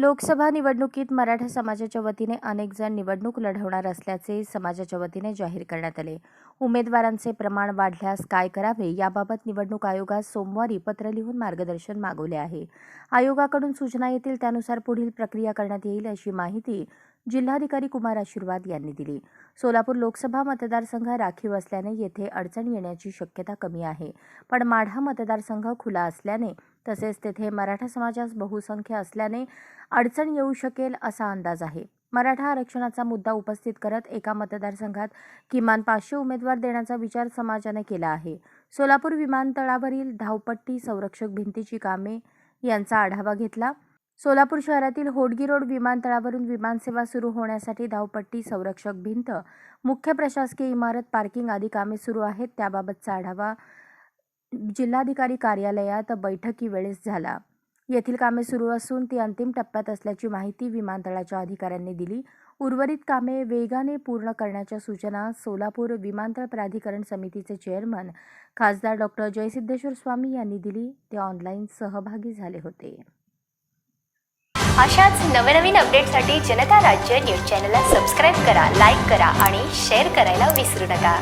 लोकसभा निवडणुकीत मराठा समाजाच्या वतीने अनेक जण निवडणूक लढवणार असल्याचे समाजाच्या वतीने जाहीर करण्यात आले. उमेदवारांचे प्रमाण वाढल्यास काय करावे याबाबत निवडणूक आयोगास सोमवारी पत्र लिहून मार्गदर्शन मागवले आहे. आयोगाकडून सूचना येतील त्यानुसार पुढील प्रक्रिया करण्यात येईल अशी माहिती जिल्हाधिकारी कुमार आशीर्वाद यांनी दिली. सोलापूर लोकसभा मतदारसंघ राखीव असल्याने येथे अडचण येण्याची शक्यता कमी आहे. पण माढा मतदारसंघ खुला असल्याने तसेच तेथे मराठा समाजास बहुसंख्य असल्याने अडचण येऊ शकेल असा अंदाज आहे. मराठा आरक्षणाचा मुद्दा उपस्थित करत एका मतदारसंघात किमान पाचशे उमेदवार देण्याचा विचार समाजाने केला आहे. सोलापूर विमानतळावरील धावपट्टी संरक्षक भिंतीची कामे यांचा आढावा घेतला. सोलापूर शहरातील होडगी रोड विमानतळावरून विमानसेवा सुरू होण्यासाठी धावपट्टी संरक्षक भिंत मुख्य प्रशासकीय इमारत पार्किंग आदी कामे सुरू आहेत त्याबाबतचा आढावा जिल्हाधिकारी कार्यालयात बैठकीवेळेस झाला. येथील कामे सुरू असून ती अंतिम टप्प्यात असल्याची माहिती विमानतळाच्या अधिकाऱ्यांनी दिली. उर्वरित कामे वेगाने पूर्ण करण्याच्या सूचना सोलापूर विमानतळ प्राधिकरण समितीचे चेअरमन खासदार डॉक्टर जयसिद्धेश्वर स्वामी यांनी दिली. ते ऑनलाईन सहभागी झाले होते. अशाच नवनवीन अपडेटसाठी जनता राज्य न्यूज चॅनलला सबस्क्राईब करा लाईक करा आणि शेअर करायला विसरू नका.